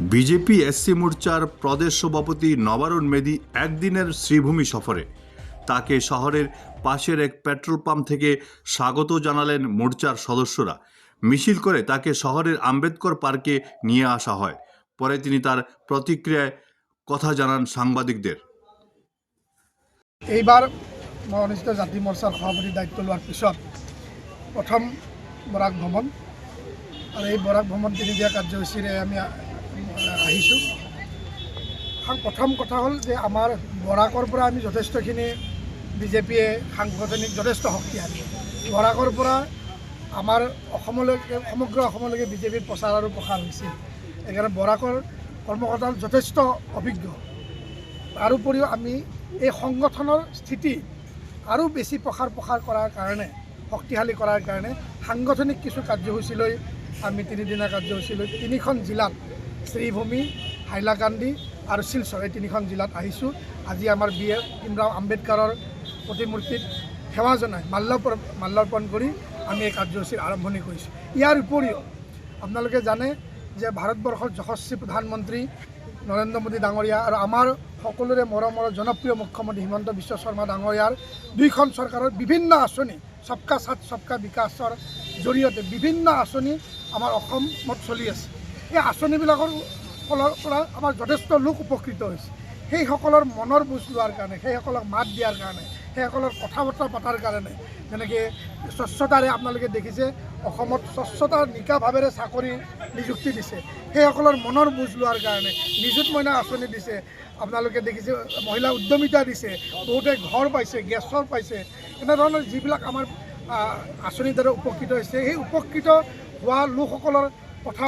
BJP SC মোর্চার প্রদেশ সভাপতি নবারুণ মেদি একদিনের শ্রীভূমি সফরে। তাকে শহরের পাশের এক পেট্রোল পাম্প থেকে স্বাগত জানালেন মোর্চার সদস্যরা। মিছিল করে তাকে শহরের আম্বেদকর পার্কে নিয়ে আসা হয়। পরে তিনি তার প্রতিক্রিয়ায় কথা জানান সাংবাদিকদের। এইবার অনুষ্ঠিত জাতি মৰ্চাৰ সভাপতিৰ দায়িত্ব লোৱাৰ পিছত প্ৰথম বৰাক ভ্ৰমণ আৰু এই বৰাক ভ্ৰমণ তিনিদীয়া কাৰ্যসূচীৰে আমি আ- আহিছোঁ। সাং- প্ৰথম কথা হ'ল যে আমাৰ বৰাকৰ পৰা আমি যথেষ্টখিনি বিজেপিয়ে সাংগঠনিক যথেষ্ট শক্তিশালী। বৰাকৰ পৰা আমাৰ অসমলৈকে, সমগ্ৰ অসমলৈকে বিজেপিৰ প্ৰচাৰ আৰু প্ৰসাৰ হৈছিল। সেইকাৰণে বৰাকৰ কৰ্মকৰ্তা যথেষ্ট অভিজ্ঞ। তাৰোপৰিও আমি এই সংগঠনৰ স্থিতি আৰু বেছি প্ৰসাৰ প্ৰসাৰ কৰাৰ কাৰণে, শক্তিশালী কৰাৰ কাৰণে সাংগঠনিক কিছু কাৰ্যসূচী লৈ আমি তিনিদিনীয়া কাৰ্যসূচী লৈ তিনিখন জিলাত শ্ৰীভূমি হাইলাকান্দি আৰু শিলচৰ এই তিনিখন জিলাত আহিছোঁ। আজি আমাৰ বি এ ভীমৰাও আম্বেদকাৰৰ প্ৰতিমূৰ্তিত সেৱা জনাই মাল্যৰ্পণ মাল্যাৰ্পণ কৰি আমি এই কাৰ্যসূচীৰ আৰম্ভণি কৰিছোঁ। ইয়াৰ উপৰিও, আপোনালোকে জানে যে ভাৰতবৰ্ষৰ যশস্বী প্ৰধানমন্ত্ৰী নৰেন্দ্ৰ মোদী ডাঙৰীয়া আৰু আমাৰ সকলোৰে মৰমৰ জনপ্ৰিয় মুখ্যমন্ত্ৰী হিমন্ত বিশ্ব শৰ্মা ডাঙৰীয়াৰ দুইখন চৰকাৰৰ বিভিন্ন আঁচনি, সবকা সাথ, সবকা বিকাশৰ জৰিয়তে বিভিন্ন আঁচনি আমাৰ অসমত চলি আছে। এই আঁচনিবিলাকৰ ফলৰ পৰা আমাৰ যথেষ্ট লোক উপকৃত হৈছে। সেইসকলৰ মনৰ বুজ লোৱাৰ কাৰণে, সেইসকলক মাত দিয়াৰ কাৰণে, সেইসকলৰ কথা বতৰা পতাৰ কাৰণে, যেনেকৈ স্বচ্ছতাৰে আপোনালোকে দেখিছে, অসমত স্বচ্ছতাৰ নিকাভাৱেৰে চাকৰি নিযুক্তি দিছে। সেইসকলৰ মনৰ বুজ লোৱাৰ কাৰণে নিযুত মইনা আঁচনি দিছে। আপোনালোকে দেখিছে, মহিলা উদ্যমিতা দিছে, বহুতে ঘৰ পাইছে, গেছৰ পাইছে। এনেধৰণৰ যিবিলাক আমাৰ আঁচনিৰ দ্বাৰা উপকৃত হৈছে, সেই উপকৃত হোৱা লোকসকলৰ কথা